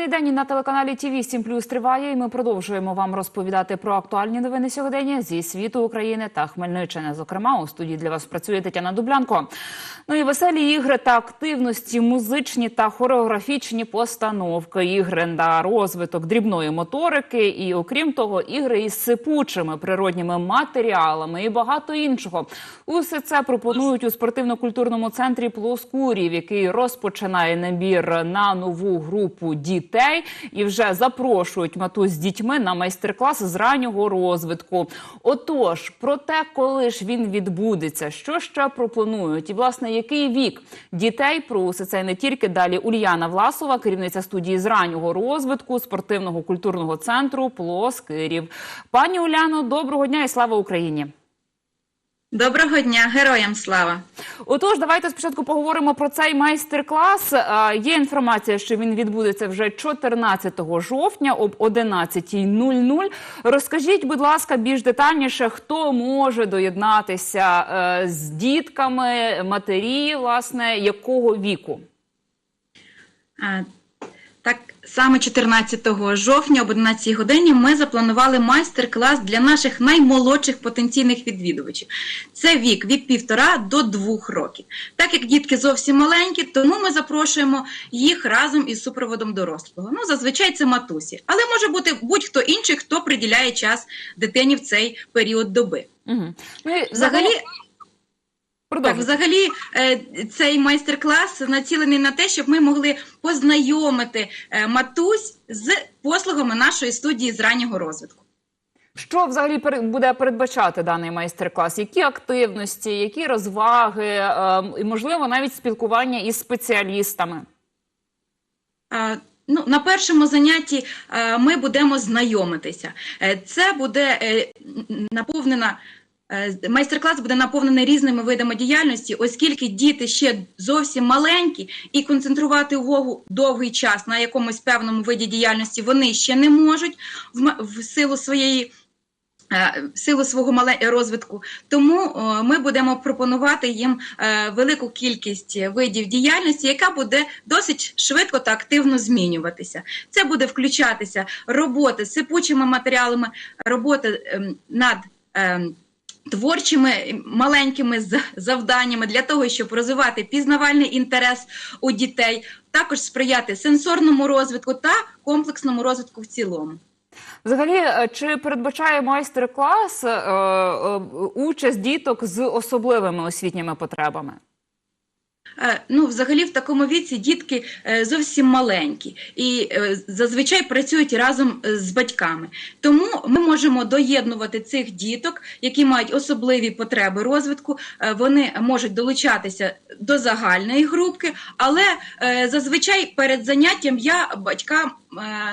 Інформаційний день на телеканалі ТВ 7 Плюс триває, і ми продовжуємо вам розповідати про актуальні новини сьогодення зі світу України та Хмельниччини. Зокрема, у студії для вас працює Тетяна Дублянко. Ну і веселі ігри та активності, музичні та хореографічні постановки, ігри на розвиток дрібної моторики, і окрім того, ігри із сипучими природніми матеріалами і багато іншого. Усе це пропонують у спортивно-культурному центрі Плоскурів, який розпочинає набір на нову групу дітей і вже запрошують матусь з дітьми на майстер-клас з раннього розвитку. Отож, про те, коли ж він відбудеться, що ще пропонують, і власне який вік дітей про усе це не тільки далі Ульяна Власова, керівниця студії з раннього розвитку спортивного культурного центру Плоскирів. Пані Уляно, доброго дня і слава Україні! Доброго дня, героям слава! Отож, давайте спочатку поговоримо про цей майстер-клас. Е, Є інформація, що він відбудеться вже 14 жовтня об 11.00. Розкажіть, будь ласка, більш детальніше, хто може доєднатися е, з дітками, матері, власне, якого віку? Так, саме 14 жовтня об 11 годині ми запланували майстер-клас для наших наймолодших потенційних відвідувачів. Це вік від півтора до двох років. Так як дітки зовсім маленькі, тому ми запрошуємо їх разом із супроводом дорослого. Ну, зазвичай це матусі, але може бути будь-хто інший, хто приділяє час дитині в цей період доби. Угу. Взагалі, Так, взагалі, е, цей майстер-клас націлений на те, щоб ми могли познайомити е, матусь з послугами нашої студії з раннього розвитку. Що взагалі буде передбачати даний майстер-клас? Які активності, які розваги, е, і можливо навіть спілкування із спеціалістами? Е, Ну, на першому занятті ми будемо знайомитися. Це буде наповнена. Е, Майстер-клас буде наповнений різними видами діяльності, оскільки діти ще зовсім маленькі, і концентрувати увагу довгий час на якомусь певному виді діяльності вони ще не можуть в, силу своєї е, силу свого розвитку. Тому е, ми будемо пропонувати їм велику кількість видів діяльності, яка буде досить швидко та активно змінюватися. Це буде включатися роботи з сипучими матеріалами, роботи ем, над ем, Творчими маленькими завданнями для того, щоб розвивати пізнавальний інтерес у дітей, також сприяти сенсорному розвитку та комплексному розвитку в цілому. Взагалі, е, чи передбачає майстер-клас е, е, участь діток з особливими освітніми потребами? Ну, взагалі, в такому віці дітки е, зовсім маленькі і е, зазвичай працюють разом е, з батьками. Тому ми можемо доєднувати цих діток, які мають особливі потреби розвитку. Вони можуть долучатися до загальної групки, але зазвичай перед заняттям я батькам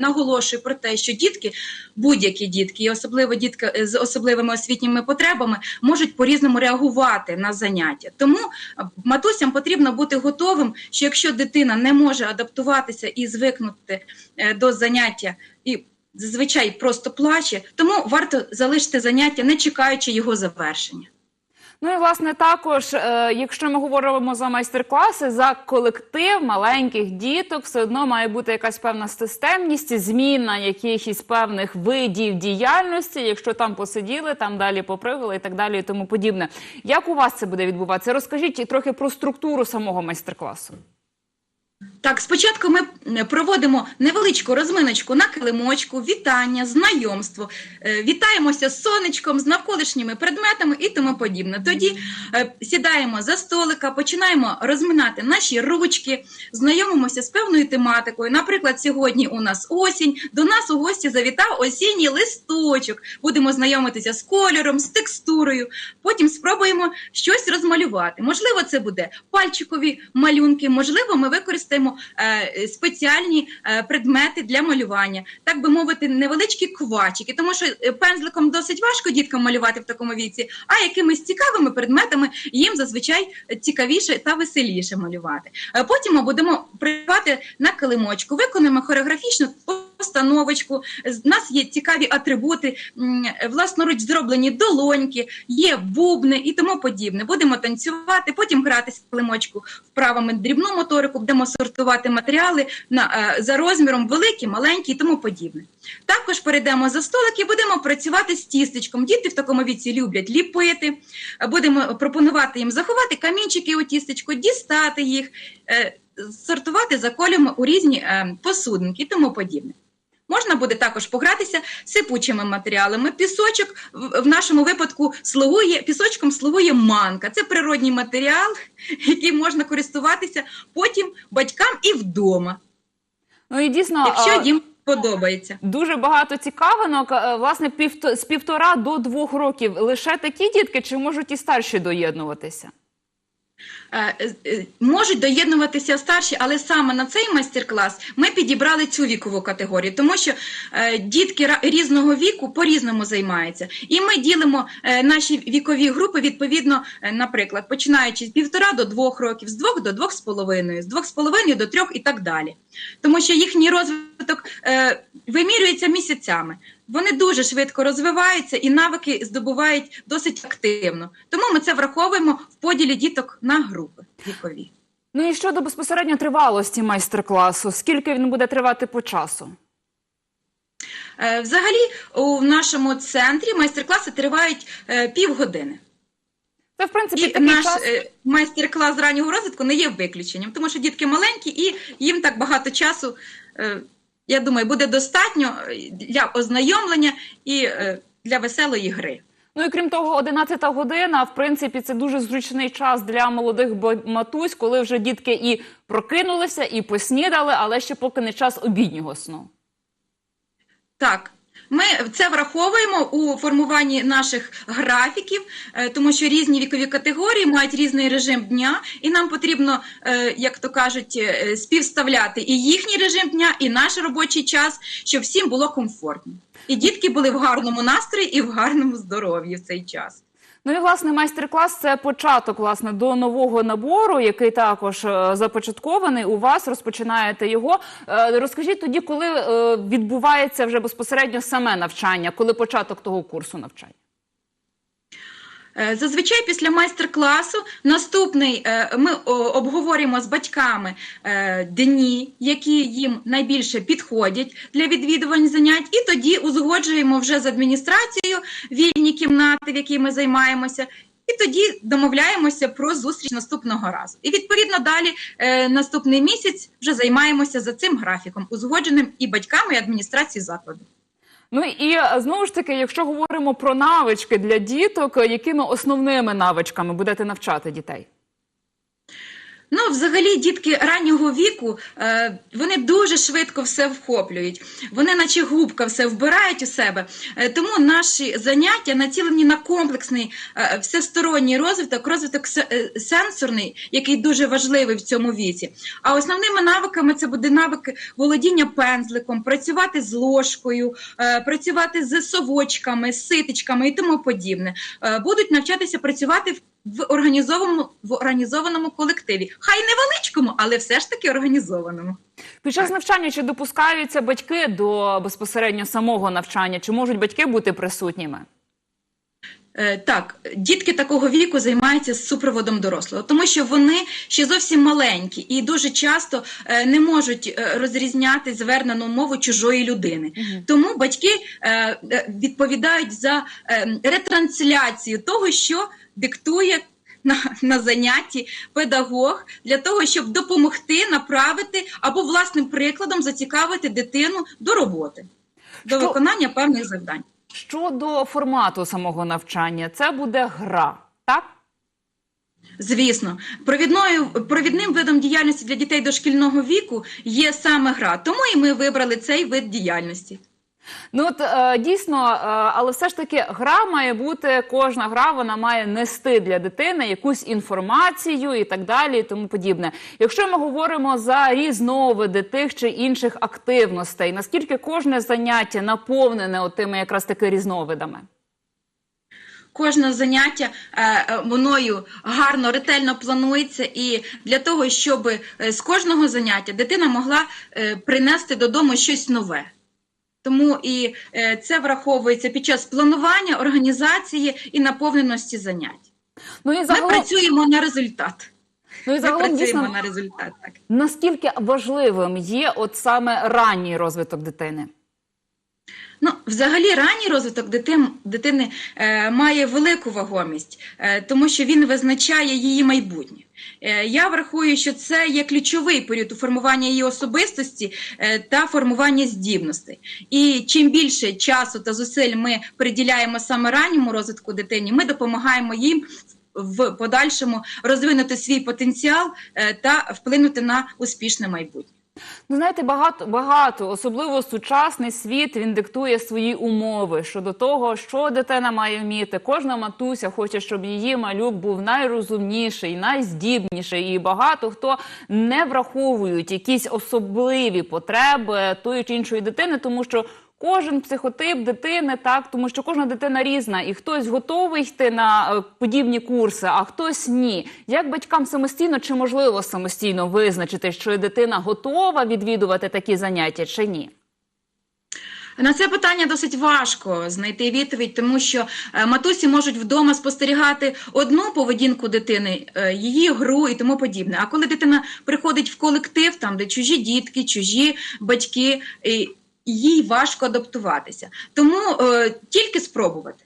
наголошую про те, що дітки, будь-які дітки, і особливо дітки з особливими освітніми потребами, можуть по-різному реагувати на заняття. Тому матусям потрібно бути готовим, що якщо дитина не може адаптуватися і звикнути е, до заняття і зазвичай просто плаче, тому варто залишити заняття, не чекаючи його завершення. Ну і власне також, е, якщо ми говоримо за майстер-класи, за колектив маленьких діток, все одно має бути якась певна системність, зміна якихось певних видів діяльності. Якщо там посиділи, там далі попригали і так далі, і тому подібне. Як у вас це буде відбуватися? Розкажіть трохи про структуру самого майстер-класу. Так, спочатку ми е, проводимо невеличку розминочку на килимочку, вітання, знайомство, е, вітаємося з сонечком, з навколишніми предметами і тому подібне. Тоді е, сідаємо за столика, починаємо розминати наші ручки, знайомимося з певною тематикою. Наприклад, сьогодні у нас осінь. До нас у гості завітав осінній листочок. Будемо знайомитися з кольором, з текстурою. Потім спробуємо щось розмалювати. Можливо, це буде пальчикові малюнки, можливо, ми використаємо е, спеціальні е, предмети для малювання, так би мовити, невеличкі квачики, тому що е, пензликом досить важко діткам малювати в такому віці, а якимись цікавими предметами їм зазвичай цікавіше та веселіше малювати. Потім ми будемо працювати на килимочку, виконуємо хореографічну постановочку. У нас є цікаві атрибути, власноруч зроблені долоньки, є бубни і тому подібне. Будемо танцювати, потім гратися в лимочку вправами дрібну моторику, будемо сортувати матеріали на, е, за розміром великі, маленькі і тому подібне. Також перейдемо за столик і будемо працювати з тістечком. Діти в такому віці люблять ліпити. Будемо пропонувати їм заховати камінчики у тістечку, дістати їх, е, сортувати за кольорами у різні е, посудинки і тому подібне. Можна буде також погратися сипучими матеріалами. Пісочок в в нашому випадку слугує пісочком слугує манка. Це природній матеріал, яким можна користуватися потім батькам і вдома, Ну і дійсно, якщо е, їм подобається. дуже багато цікавинок. Е, Власне, півто- з півтора до двох років лише такі дітки, чи можуть і старші доєднуватися? Е, е, е, Можуть доєднуватися старші, але саме на цей майстер-клас ми підібрали цю вікову категорію, тому що дітки різного віку по-різному займаються. І ми ділимо наші вікові групи відповідно, наприклад, починаючи з півтора до двох років, з двох до двох з половиною, з двох з половиною до трьох і так далі. Тому що їхній розвиток е, вимірюється місяцями. Вони дуже швидко розвиваються і навики здобувають досить активно. Тому ми це враховуємо в поділі діток на групи вікові. Ну і щодо безпосередньо тривалості майстер-класу, скільки він буде тривати по часу? Е, Взагалі, у нашому центрі майстер-класи тривають е, півгодини. Це, в принципі, І наш час. е, майстер-клас раннього розвитку не є виключенням, тому що дітки маленькі і їм так багато часу, е, я думаю, буде достатньо е, для ознайомлення і для веселої гри. Ну і крім того, 11 година, в принципі, це дуже зручний час для молодих матусь, коли вже дітки і прокинулися, і поснідали, але ще поки не час обіднього сну. Так. Ми це враховуємо у формуванні наших графіків, е, тому що різні вікові категорії мають різний режим дня, і нам потрібно, е, як то кажуть, е, співставляти і їхній режим дня, і наш робочий час, щоб всім було комфортно. І дітки були в гарному настрої і в гарному здоров'ї в цей час. Ну і власне майстер-клас це початок власне до нового набору, який також е, започаткований. У вас розпочинаєте його. Е, розкажіть тоді, коли е, відбувається вже безпосередньо саме навчання, коли початок того курсу навчання? Е, Зазвичай після майстер-класу наступний е, ми обговорюємо з батьками е, дні, які їм найбільше підходять для відвідувань занять, і тоді узгоджуємо вже з адміністрацією вільні кімнати, в якій ми займаємося. І тоді домовляємося про зустріч наступного разу. І відповідно далі е, наступний місяць вже займаємося за цим графіком, узгодженим і батьками, і адміністрацією закладу. Ну і е, знову ж таки, якщо говоримо про навички для діток, е, якими основними навичками будете навчати дітей? Ну, взагалі, дітки раннього віку е, вони дуже швидко все вхоплюють. Вони, наче губка, все вбирають у себе. Е, тому наші заняття націлені на комплексний е, всесторонній розвиток, розвиток сенсорний, який дуже важливий в цьому віці. А основними навиками це буде навики володіння пензликом, працювати з ложкою, працювати з совочками, з ситочками і тому подібне. Будуть навчатися працювати в в організованому в організованому колективі, хай невеличкому, але все ж таки організованому. Під час навчання чи допускаються батьки до безпосередньо самого навчання? Чи можуть батьки бути присутніми? Е, Так, дітки такого віку займаються з супроводом дорослого, тому що вони ще зовсім маленькі і дуже часто е, не можуть е, розрізняти звернену мову чужої людини. Тому батьки відповідають за е, ретрансляцію того, що диктує на, на занятті педагог для того, щоб допомогти направити або власним прикладом зацікавити дитину до роботи, до Що- виконання певних завдань. Щодо формату самого навчання, це буде гра, так? Звісно, провідною провідним видом діяльності для дітей дошкільного віку є саме гра. Тому і ми вибрали цей вид діяльності. Ну от е, дійсно, е, але все ж таки гра має бути, кожна гра вона має нести для дитини якусь інформацію і так далі, і тому подібне. Якщо ми говоримо за різновиди тих чи інших активностей, наскільки кожне заняття наповнене отими якраз таки різновидами? Кожне заняття е, мною гарно, ретельно планується, і для того, щоб з кожного заняття дитина могла принести додому щось нове. Тому і е, це враховується під час планування, організації і наповненості занять. Ну і Ми працюємо на результат. ну і Ми загалом працюємо дійсно на результат. Так. наскільки важливим є от саме ранній розвиток дитини? Ну, взагалі, ранній розвиток дитин, дитини е, має велику вагомість, е, тому що він визначає її майбутнє. Е, я врахую, що це є ключовий період у формуванні її особистості е, та формування здібностей. І чим більше часу та зусиль ми приділяємо саме ранньому розвитку дитині, ми допомагаємо їм в подальшому розвинути свій потенціал е, та вплинути на успішне майбутнє. Ну, знаєте, багато багато, особливо сучасний світ, він диктує свої умови щодо того, що дитина має вміти. Кожна матуся хоче, щоб її малюк був найрозумніший, найздібніший. І багато хто не враховують якісь особливі потреби тої чи іншої дитини, тому що. Кожен психотип дитини, так тому що кожна дитина різна, і хтось готовий йти на е, подібні курси, а хтось ні. Як батькам самостійно чи можливо самостійно визначити, що дитина готова відвідувати такі заняття чи ні? На це питання досить важко знайти відповідь, тому що е, матусі можуть вдома спостерігати одну поведінку дитини, е, її гру і тому подібне. А коли дитина приходить в колектив, там де чужі дітки, чужі батьки, їй важко адаптуватися. Тому е, тільки спробувати.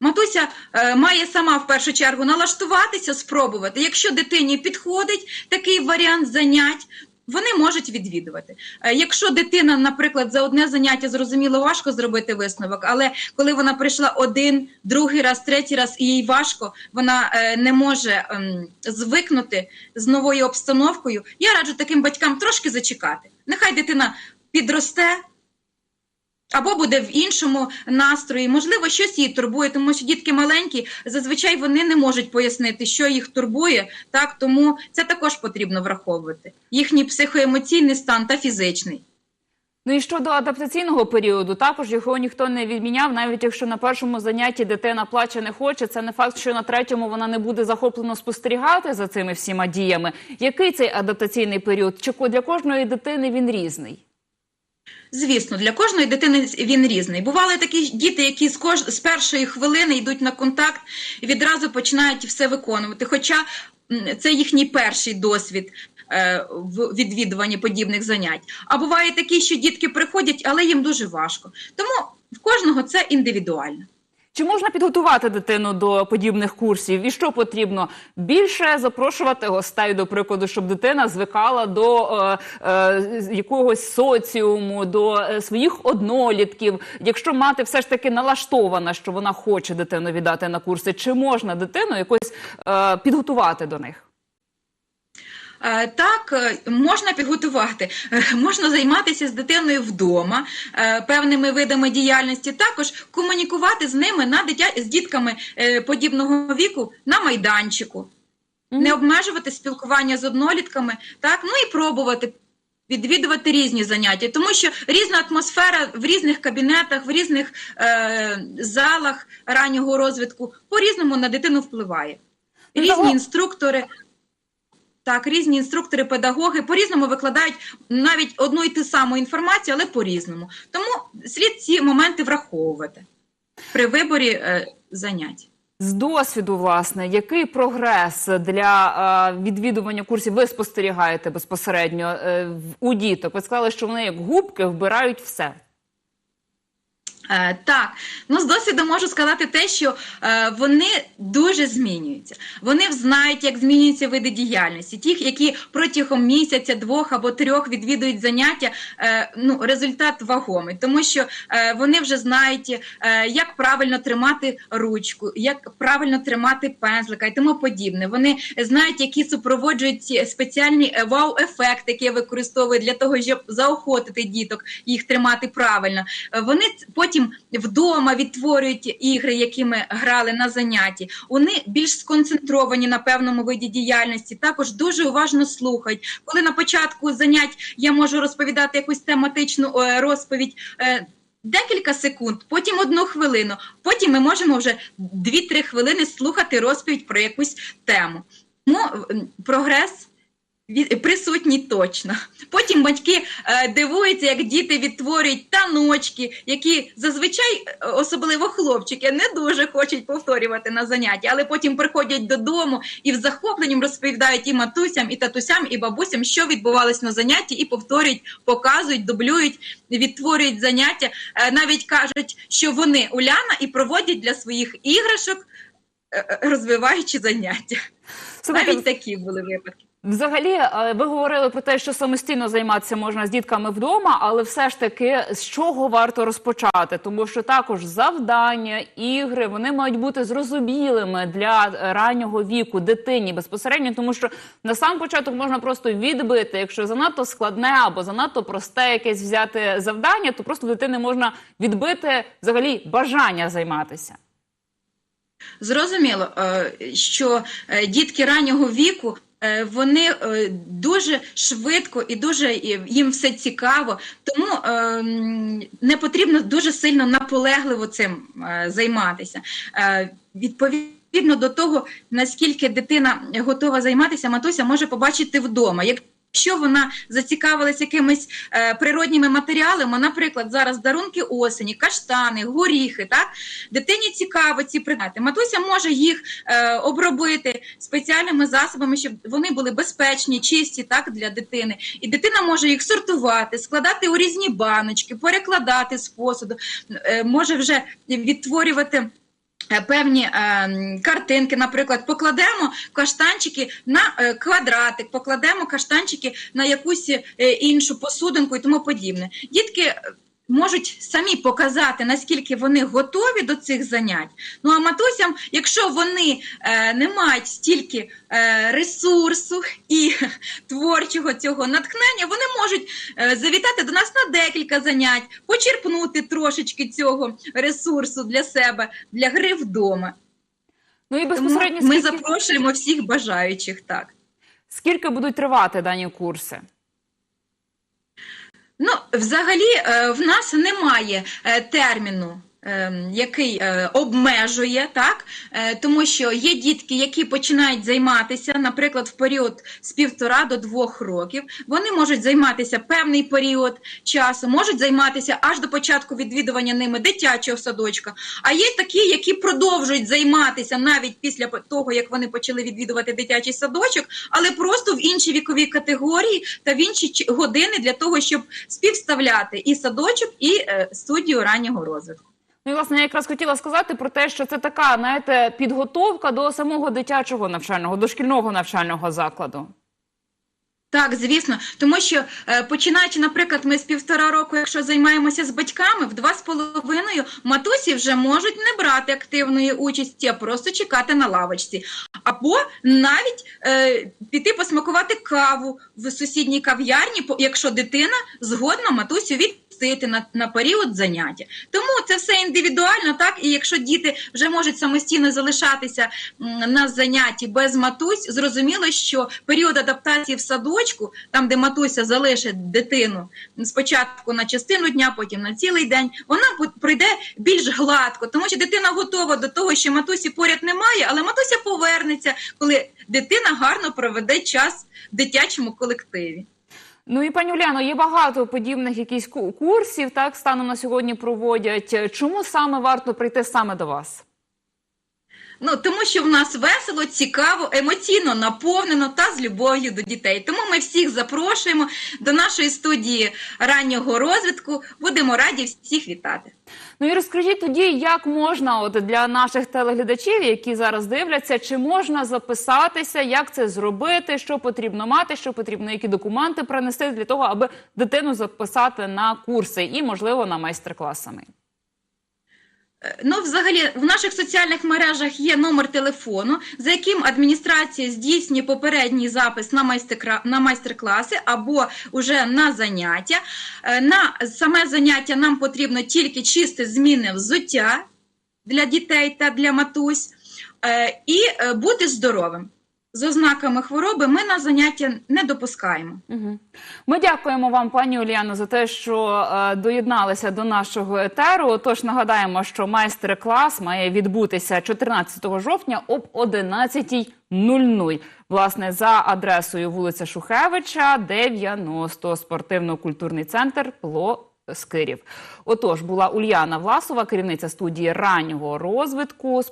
Матуся е, має сама в першу чергу налаштуватися, спробувати. Якщо дитині підходить такий варіант занять, вони можуть відвідувати. Е, Якщо дитина, наприклад, за одне заняття зрозуміло важко зробити висновок, але коли вона прийшла один, другий раз, третій раз і їй важко, вона е, не може ем, звикнути з новою обстановкою. Я раджу таким батькам трошки зачекати. Нехай дитина підросте. Або буде в іншому настрої, можливо, щось її турбує, тому що дітки маленькі, зазвичай вони не можуть пояснити, що їх турбує, так тому це також потрібно враховувати. Їхній психоемоційний стан та фізичний. Ну і щодо адаптаційного періоду, також його ніхто не відміняв, навіть якщо на першому занятті дитина плаче не хоче, це не факт, що на третьому вона не буде захоплено спостерігати за цими всіма діями. Який цей адаптаційний період? Чи для кожної дитини він різний? Звісно, для кожної дитини він різний. Бували такі діти, які з кож... з першої хвилини йдуть на контакт і відразу починають все виконувати. Хоча це їхній перший досвід е, в відвідуванні подібних занять. А буває такі, що дітки приходять, але їм дуже важко. Тому в кожного це індивідуально. Чи можна підготувати дитину до подібних курсів? І що потрібно більше запрошувати гостей, до прикладу, щоб дитина звикала до е, е, якогось соціуму, до е, своїх однолітків? Якщо мати все ж таки налаштована, що вона хоче дитину віддати на курси, чи можна дитину якось е, підготувати до них? Е, Так, е, можна підготувати, Е, можна займатися з дитиною вдома певними видами діяльності, також комунікувати з ними на дитя з дітками подібного віку на майданчику, не обмежувати спілкування з однолітками, так? Ну і пробувати. Відвідувати різні заняття, тому що різна атмосфера в різних кабінетах, в різних е, залах раннього розвитку по-різному на дитину впливає. Ну, Різні інструктори, так, різні інструктори, педагоги по-різному викладають навіть одну і ту саму інформацію, але по-різному. Тому слід ці моменти враховувати при виборі е, занять. З досвіду, власне, який прогрес для е, відвідування курсів ви спостерігаєте безпосередньо е, у діток? Ви сказали, що вони як губки вбирають все. Е, так, ну з досвіду можу сказати те, що е, вони дуже змінюються. Вони знають, як змінюються види діяльності. Ті, які протягом місяця, двох або трьох відвідують заняття, е, ну результат вагомий, тому що е, вони вже знають, е, як правильно тримати ручку, як правильно тримати пензлика і тому подібне. Вони знають, які супроводжують ці спеціальні е, вау-ефекти, які використовують для того, щоб заохотити діток їх тримати правильно. Е, Вони ц- потім вдома відтворюють ігри, якими грали на занятті. Вони більш сконцентровані на певному виді діяльності. Також дуже уважно слухають. Коли на початку занять я можу розповідати якусь тематичну е, розповідь. е, Декілька секунд, потім одну хвилину, потім ми можемо вже 2-3 хвилини слухати розповідь про якусь тему. Тому прогрес присутній точно. Потім батьки е, дивуються, як діти відтворюють таночки, які зазвичай, е, особливо хлопчики, не дуже хочуть повторювати на заняття, але потім приходять додому і в захопленні розповідають і матусям, і татусям, і бабусям, що відбувалось на занятті, і повторюють, показують, дублюють, відтворюють заняття. Е, навіть кажуть, що вони Уляна і проводять для своїх іграшок, розвиваючи заняття. Навіть такі були випадки. Взагалі, е, ви говорили про те, що самостійно займатися можна з дітками вдома, але все ж таки з чого варто розпочати? Тому що також завдання, ігри вони мають бути зрозумілими для е, раннього віку дитині безпосередньо, тому що на сам початок можна просто відбити, якщо занадто складне або занадто просте якесь взяти завдання, то просто дитини можна відбити взагалі бажання займатися. Зрозуміло, е, що дітки раннього віку. Е, Вони е, дуже швидко і дуже їм все цікаво, тому е, не потрібно дуже сильно наполегливо цим е, займатися. Відповідно до того, наскільки дитина готова займатися, матуся може побачити вдома. Якщо вона зацікавилась якимись е, природніми матеріалами, наприклад, зараз дарунки осені, каштани, горіхи, так дитині цікаво ці предмети. Матуся може їх е, обробити спеціальними засобами, щоб вони були безпечні, чисті так для дитини. І дитина може їх сортувати, складати у різні баночки, перекладати з посуду, е, може вже відтворювати. Е, Певні е, картинки, наприклад, покладемо каштанчики на е, квадратик, покладемо каштанчики на якусь е, іншу посудинку і тому подібне. Дітки можуть самі показати, наскільки вони готові до цих занять. Ну а матусям, якщо вони е, не мають стільки е, ресурсу і творчого цього натхнення, вони можуть е, завітати до нас на декілька занять, почерпнути трошечки цього ресурсу для себе, для гри вдома. Ну і Тому безпосередньо ми скільки, запрошуємо всіх бажаючих так. скільки будуть тривати дані курси? Ну, взагалі, е, в нас немає е, терміну. Е, Який е, обмежує, так Е, тому що є дітки, які починають займатися, наприклад, в період з півтора до двох років. Вони можуть займатися певний період часу, можуть займатися аж до початку відвідування ними дитячого садочка. А є такі, які продовжують займатися навіть після того, як вони почали відвідувати дитячий садочок, але просто в іншій віковій категорії та в інші години для того, щоб співставляти і садочок, і е, студію раннього розвитку. Ну, і, власне, я якраз хотіла сказати про те, що це така, знаєте, підготовка до самого дитячого навчального, дошкільного навчального закладу. Так, звісно, тому що е, починаючи, наприклад, ми з півтора року, якщо займаємося з батьками, в два з половиною матусі вже можуть не брати активної участі, а просто чекати на лавочці, або навіть е, піти посмакувати каву в сусідній кав'ярні, якщо дитина згодна матусю відпустити на, на період заняття. Тому це все індивідуально, так і якщо діти вже можуть самостійно залишатися на занятті без матусь, зрозуміло, що період адаптації в садочку, там де матуся залишить дитину спочатку на частину дня, потім на цілий день, вона пройде більш гладко, тому що дитина готова до того, що матусі поряд немає, але матуся повернеться, коли дитина гарно проведе час в дитячому колективі. Ну і пані Уляно, є багато подібних якісь ку- курсів, так станом на сьогодні проводять. Чому саме варто прийти саме до вас? Ну тому що в нас весело, цікаво, емоційно наповнено та з любов'ю до дітей. Тому ми всіх запрошуємо до нашої студії раннього розвитку. Будемо раді всіх вітати. Ну і розкажіть тоді, як можна, от для наших телеглядачів, які зараз дивляться, чи можна записатися, як це зробити, що потрібно мати, що потрібно, які документи принести для того, аби дитину записати на курси і, можливо, на майстер-клас самий. Е, Ну, взагалі, в наших соціальних мережах є номер телефону, за яким адміністрація здійснює попередній запис на на майстер-класи або уже на заняття. Е, На саме заняття нам потрібно тільки чисте зміни взуття для дітей та для матусь е, і е, бути здоровим. З ознаками хвороби ми на заняття не допускаємо. Ми дякуємо вам, пані Уляно, за те, що е, доєдналися до нашого етеру. Тож нагадаємо, що майстер-клас має відбутися 14 жовтня об 11 00. Власне, за адресою вулиця Шухевича, 90, спортивно-культурний центр Пло. Скирів. Отож, була Ульяна Власова, керівниця студії раннього розвитку